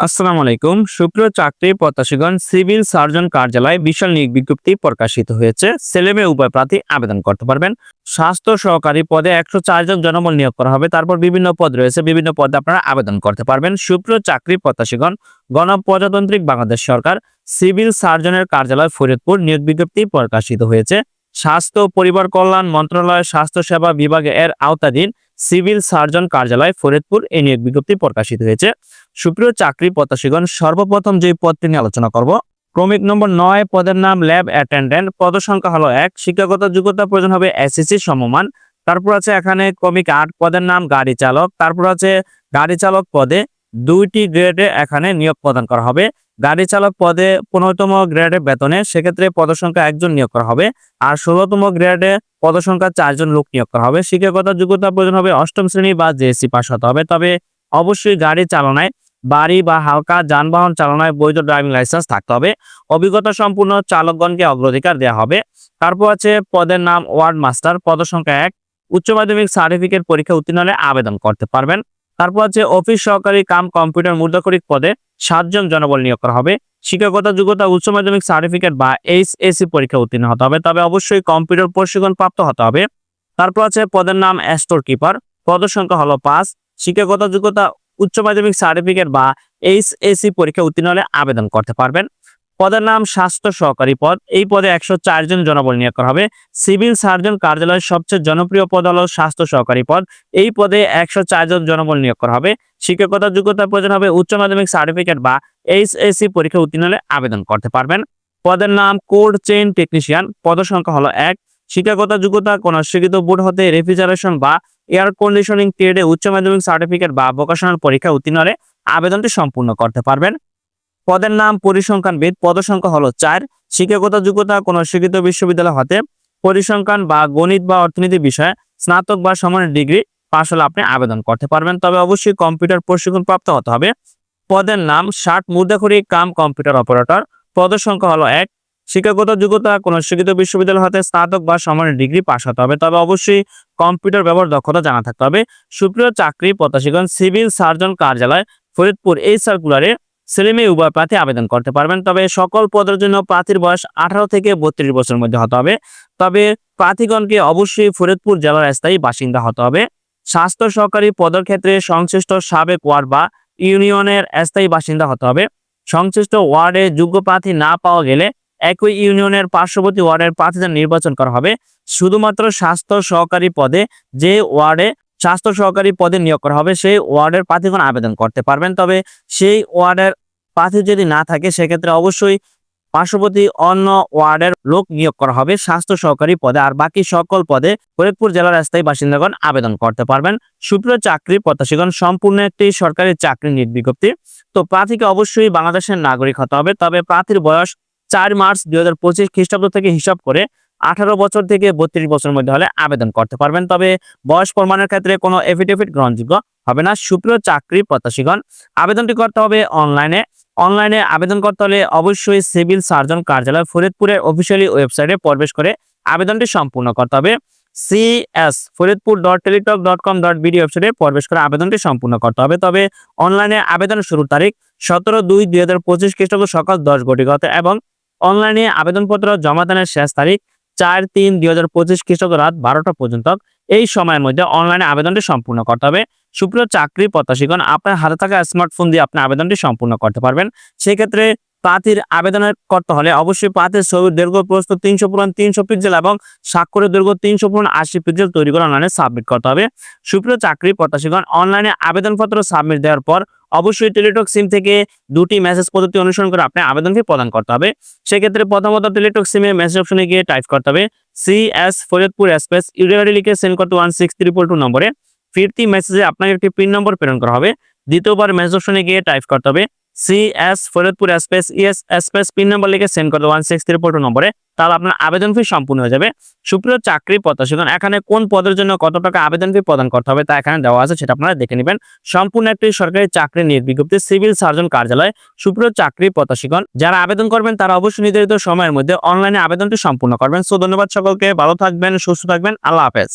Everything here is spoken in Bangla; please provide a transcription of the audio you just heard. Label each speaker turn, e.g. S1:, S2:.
S1: আসসালামু আলাইকুম সুপ্রিয় চাকরি প্রত্যাশীগণ, সিভিল সার্জন কার্যালয়ে বিশাল নিয়োগ বিজ্ঞপ্তি প্রকাশিত হয়েছে। ছেলেমেয়ে উভয় প্রার্থী আবেদন করতে পারবেন। স্বাস্থ্য সহকারী পদে একশো চার জন জনবল নিয়োগ করা হবে। তারপর বিভিন্ন পদ রয়েছে। বিভিন্ন পদে আপনারা আবেদন করতে পারবেন। সুপ্রিয় চাকরি প্রত্যাশীগণ, গণপ্রজাতান্ত্রিক বাংলাদেশ সরকার, সিভিল সার্জনের কার্যালয় ফরিদপুর নিয়োগ বিজ্ঞপ্তি প্রকাশিত হয়েছে। স্বাস্থ্য পরিবার কল্যাণ মন্ত্রণালয় স্বাস্থ্য সেবা বিভাগে এর আওতাধীন সিভিল সার্জন কার্যালয় ফরিদপুর এই নিয়োগ বিজ্ঞপ্তি প্রকাশিত হয়েছে। সুপ্রিয় চাকরি প্রত্যাশীগণ, সর্বপ্রথম যে পদটি নিয়ে আলোচনা করব, ক্রমিক নম্বর নয়, পদের নাম ল্যাব অ্যাটেন্ডেন্ট। পদ সংখ্যা হলো এক, শিক্ষাগত যোগ্যতা প্রয়োজন হবে এসএসসি সমমান। তারপর আছে এখানে ক্রমিক আট, পদের নাম গাড়ি চালক। তারপর আছে গাড়ি চালক পদে দুইটি গ্রেডে এখানে নিয়োগ প্রদান করা হবে। গাড়ি চালক পদে পনেরোতম গ্রেডে বেতনে, সেক্ষেত্রে পদসংখ্যা একজন নিয়োগ করা হবে আর ষোলোতম গ্রেডে পদসংখ্যা চারজন লোক নিয়োগ করা হবে। শিক্ষাগত যোগ্যতা প্রয়োজন হবে অষ্টম শ্রেণি বা জেএসসি পাস হতে হবে। তবে অবশ্যই গাড়ি চালনায় বাড়ি বা হালকা যানবাহন চালনায় বৈধ ড্রাইভিং লাইসেন্স থাকতে হবে। অভিজ্ঞতা সম্পূর্ণ চালকগণকে অগ্রাধিকার দেওয়া হবে। তারপর আছে পদের নাম ওয়ার্ড মাস্টার। পদসংখ্যা এক, উচ্চ মাধ্যমিক সার্টিফিকেট পরীক্ষা উত্তীর্ণ আবেদন করতে পারবেন। তারপর আছে অফিস সহকারী কাম কম্পিউটার মুদ্রাকরিক পদে সাতজন জনবল নিয়োগ করা হবে। শিক্ষাগত যোগ্যতা, উচ্চ মাধ্যমিক সার্টিফিকেট বা এইচএসসি পরীক্ষা উত্তীর্ণ হতে হবে। তবে অবশ্যই কম্পিউটার প্রশিক্ষণ প্রাপ্ত হতে হবে। তারপর আছে পদের নাম স্টোর কিপার। পদ সংখ্যা হলো পাঁচ। শিক্ষাগত যোগ্যতা, উচ্চ মাধ্যমিক সার্টিফিকেট বা এইচএসসি পরীক্ষা উত্তীর্ণ হলে আবেদন করতে পারবেন। পদের নাম স্বাস্থ্য সহকারী পদ। এই পদে একশো জন জনবল নিয়োগ করা হবে। সিভিল সার্জন কার্যালয়ের সবচেয়ে জনপ্রিয় পদ হলো স্বাস্থ্য সহকারী পদ। এই পদে একশো জন জনবল নিয়োগ করা হবে। শিক্ষকতা, যোগ্যতা প্রয়োজন হবে, উচ্চ মাধ্যমিক সার্টিফিকেট বা এইচ এইচএসসি পরীক্ষা উত্তীর্ণ হলে আবেদন করতে পারবেন। পদের নাম কোড চেইন টেকনিশিয়ান। পদ সংখ্যা হলো এক। শিক্ষাগত যোগ্যতা, কোন স্বীকৃত বোর্ড হতে রেফ্রিজারেশন বা এয়ার কন্ডিশনিং ট্রেডে উচ্চ মাধ্যমিক সার্টিফিকেট বা ভোকেশনাল পরীক্ষা উত্তীর্ণ হলে আবেদনটি সম্পূর্ণ করতে পারবেন। পদের নাম পরিসংখ্যানবিদ। পদ সংখ্যা হলো চার। শিক্ষাগত যোগ্যতা কোন স্বীকৃত বিশ্ববিদ্যালয় হতে পরিসংখ্যান বা গণিত বা অর্থনীতি বিষয়ে স্নাতক বা সমানের ডিগ্রি পাশ হলে আপনি আবেদন করতে পারবেন। তবে অবশ্যই কম্পিউটার প্রশিক্ষণ প্রাপ্ত হতে হবে। পদের নাম ষাট মুদ্রাখড়ি কাম কম্পিউটার অপারেটর। পদের সংখ্যা হলো এক। শিক্ষাগত যোগ্যতা কোন শিক্ষিত বিশ্ববিদ্যালয় হতে স্নাতক বা সমানের ডিগ্রি পাশ হতে হবে। তবে অবশ্যই কম্পিউটার ব্যবহার দক্ষতা জানা থাকতে হবে। সুপ্রিয় চাকরি প্রত্যাশীগণ, সিভিল সার্জন কার্যালয়, ফরিদপুর এই সার্কুলারে ছেলে মেয়ে উভয় প্রার্থী আবেদন করতে পারবেন। তবে সকল পদের জন্য প্রার্থীর বয়স আঠারো থেকে বত্রিশ বছরের মধ্যে হতে হবে। তবে প্রার্থীগণকে অবশ্যই ফরিদপুর জেলার স্থায়ী বাসিন্দা হতে হবে। স্বাস্থ্য সহকারী পদের ক্ষেত্রে সংশ্লিষ্ট সাবেক ওয়ার্ড বা ইউনিয়নের স্থায়ী বাসিন্দা হতে হবে। সংশ্লিষ্ট ওয়ার্ডে যোগ্য প্রার্থী না পাওয়া গেলে একই ইউনিয়নের পার্শ্ববর্তী ওয়ার্ডের প্রার্থীদের নির্বাচন করা হবে। শুধুমাত্র স্বাস্থ্য সহকারী পদে যে ওয়ার্ডে স্বাস্থ্য সহকারী পদে নিয়োগ করা হবে, সেই ওয়ার্ডের প্রার্থীগণ আবেদন করতে পারবেন। তবে সেই ওয়ার্ডের প্রার্থী যদি না থাকে, সেক্ষেত্রে অবশ্যই পার্শ্ববর্তী অন্য ওয়ার্ডের লোক নিয়োগ করা হবে স্বাস্থ্য সহকারী পদে। আর বাকি সকল পদে ফরিদপুর জেলার স্থায়ী বাসিন্দাগণ আবেদন করতে পারবেন। সুপ্রিয় চাকরি প্রত্যাশীগণ, সম্পূর্ণ একটি সরকারি চাকরি বিজ্ঞপ্তি। তো প্রার্থীকে অবশ্যই বাংলাদেশের নাগরিক হতে হবে। তবে প্রার্থীর বয়স চার মার্চ দুই হাজার পঁচিশ খ্রিস্টাব্দ থেকে হিসাব করে আঠারো বছর থেকে বত্রিশ বছরের মধ্যে হলে আবেদন করতে পারবেন। তবে বয়স প্রমাণের ক্ষেত্রে কোনো এফিডেভিট গ্রহণযোগ্য হবে না। সুপ্রিয় চাকরি প্রত্যাশীগণ, আবেদনটি করতে হবে অনলাইনে অনলাইনে আবেদন করতে হলে অবশ্যই সিভিল সার্জন কার্যালয় ফরিদপুরের অফিসিয়ালি ওয়েবসাইটে প্রবেশ করে আবেদনটি সম্পূর্ণ করতে হবে। CS Faridpur dot Teletalk dot com dot BD ওয়েবসাইটে প্রবেশ করে আবেদনটি সম্পূর্ণ করতে হবে। তবে অনলাইনে আবেদন শুরুর তারিখ সতেরো দুই দুই হাজার পঁচিশ খ্রিস্টাব্দ সকাল দশ ঘটিকাতে এবং অনলাইনে আবেদনপত্র জমা দানের শেষ তারিখ চার তিন দুই হাজার পঁচিশ খ্রিস্টাব্দ রাত বারোটা পর্যন্ত এই সময়ের মধ্যে অনলাইনে আবেদনটি সম্পূর্ণ করতে হবে। সুপ্রিয় চাকরি প্রত্যাশীগণ, আপনার হাতে থাকা স্মার্টফোন দিয়ে আপনি আবেদনটি সম্পূর্ণ করতে পারবেন। সেক্ষেত্রে প্রার্থীর আবেদনের করতে হলে অবশ্যই প্রার্থীর ছবির দৈর্ঘ্য প্রস্তুত তিনশো পুরান তিনশো পিক্সেল এবং স্বাক্ষরের দৈর্ঘ্য তিনশো পুরান আশি পিক্সেল তৈরি করে অনলাইনে সাবমিট করতে হবে। সুপ্রিয় চাকরি প্রত্যাশীগণ অনলাইনে আবেদনপত্র সাবমিট দেওয়ার পর অবশ্যই টেলিটক সিম থেকে দুটি মেসেজ পদ্ধতি অনুসরণ করে আপনি আবেদনটি প্রদান করতে হবে। সেক্ষেত্রে প্রথমত টেলিটক সিমে মেসেজ অপশনে গিয়ে টাইপ করতে হবে C S Faridpur space UDRD লিখে সেন্ড করতে ওয়ান সিক্স ত্রিপল টু নম্বরে। ফিরতি মেসেজে আপনাকে একটি পিন নম্বর প্রেরণ করা হবে। দ্বিতীয়বার মেসেজ অপশনে গিয়ে টাইপ করতে হবে C S Faridpur space ES space pin number লিখে সেন্ড করতে ওয়ান সিক্স ত্রিপল টু নম্বরে। তাহলে আপনার আবেদন ফি সম্পূর্ণ হয়ে যাবে। সুপ্রিয় চাকরি প্রত্যাশীগণ এখানে কোন পদের জন্য কত টাকা আবেদন ফি প্রদান করতে হবে তা এখানে দেওয়া আছে, সেটা আপনারা দেখে নেবেন। সম্পূর্ণ একটি সরকারি চাকরি নিয়োগ বিজ্ঞপ্তি, সিভিল সার্জন কার্যালয়। সুপ্রিয় চাকরি প্রত্যাশীগণ যারা আবেদন করবেন তারা অবশ্যই নির্ধারিত সময়ের মধ্যে অনলাইনে আবেদনটি সম্পূর্ণ করবেন। সো ধন্যবাদ সকলকে, ভালো থাকবেন, সুস্থ থাকবেন, আল্লাহ হাফেজ।